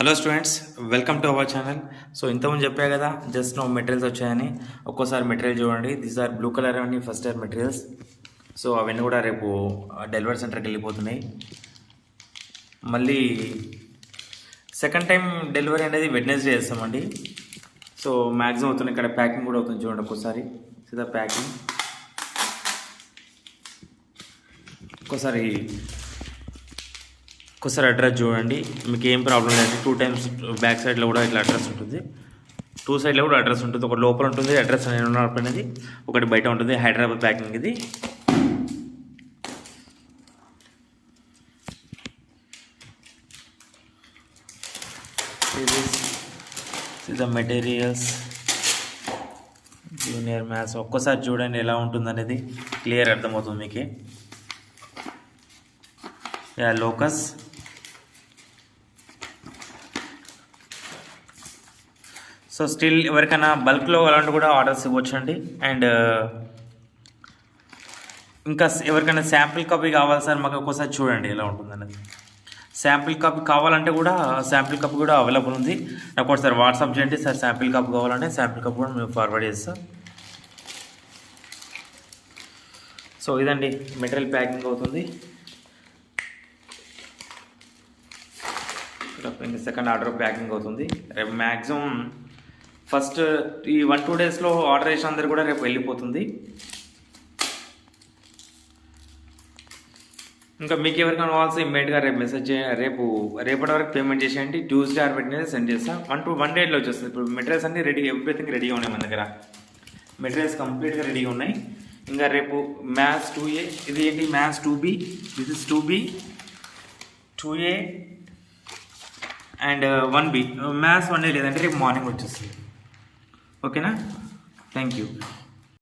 Hello students welcome to our channel so ఇంతకుముందు చెప్పా కదా జస్ట్ నో మెటీరియల్స్ వచ్చాయని. ఒక్కోసారి మెటీరియల్ చూడండి. దీస్ ఆర్ బ్లూ కలర్ అని ఫస్ట్ ఇయర్ మెటీరియల్స్ సో అవన్నీ కూడా రేపు డెలివరీ సెంటర్కి వెళ్ళిపోతున్నాయి. మళ్ళీ సెకండ్ టైం డెలివరీ అనేది వెడ్నెస్డే చేస్తామండి. సో మ్యాక్సిమం అవుతుంది. ఇక్కడ ప్యాకింగ్ కూడా అవుతుంది చూడండి ఒక్కోసారి. సీదా ప్యాకింగ్ ఒక్కోసారి ఒకసారి అడ్రస్ చూడండి. మీకు ఏం ప్రాబ్లం లేదు. టూ టైమ్స్ బ్యాక్ సైడ్లో కూడా ఇట్లా అడ్రస్ ఉంటుంది. టూ సైడ్లో కూడా అడ్రస్ ఉంటుంది. ఒకటి లోపల ఉంటుంది. అడ్రస్ నేను అనేది ఒకటి బయట ఉంటుంది. హైదరాబాద్ ప్యాకింగ్ ఇది. ద మెటీరియల్స్ జూనియర్ మ్యాథ్స్ ఒక్కసారి చూడండి ఎలా ఉంటుంది అనేది. క్లియర్ అర్థమవుతుంది మీకు. యా లోకస్ సో స్టిల్ ఎవరికైనా బల్క్లో అలాంటి కూడా ఆర్డర్స్ ఇవ్వచ్చు అండి అండ్ ఇంకా ఎవరికైనా శాంపిల్ కాపీ కావాలి సార్ మాకు ఒకసారి చూడండి ఎలా ఉంటుందన్నది శాంపిల్ కాపీ కావాలంటే కూడా శాంపిల్ కాపీ కూడా అవైలబుల్ ఉంది. నాకు ఒకసారి వాట్సాప్ చేయండి సార్ శాంపిల్ కాపీ కావాలంటే శాంపిల్ కాపీ కూడా మేము ఫార్వర్డ్ చేస్తాం సో ఇదండి మెటీరియల్ ప్యాకింగ్ అవుతుంది. ఇంకా సెకండ్ ఆర్డర్ ప్యాకింగ్ అవుతుంది. రేపు మ్యాక్సిమం ఫస్ట్ ఈ వన్ టూ డేస్లో ఆర్డర్ చేసిన అందరు కూడా రేపు వెళ్ళిపోతుంది. ఇంకా మీకు ఎవరికైనా కావాల్సి ఇమ్మీడియట్గా రేపు మెసేజ్ చే రేపు రేపటి వరకు పేమెంట్ చేసేయండి. ట్యూస్డే ఆర్ పెట్టినది సెండ్ చేస్తాం. వన్ టూ వన్ డేలో వచ్చేస్తుంది. ఇప్పుడు మెటీరియల్స్ అన్ని రెడీ ఎవ్రీథింగ్ రెడీగా ఉన్నాయి మన దగ్గర. మెటీరియల్స్ కంప్లీట్గా రెడీగా ఉన్నాయి. ఇంకా రేపు మ్యాథ్స్ టూ ఏ ఇది ఏంటి? Maths two B this is two B two A and one B maths one day లేదంటే రేపు మార్నింగ్ వచ్చేస్తుంది. ಓಕೆನಾ ಥ್ಯಾಂಕ್ ಯು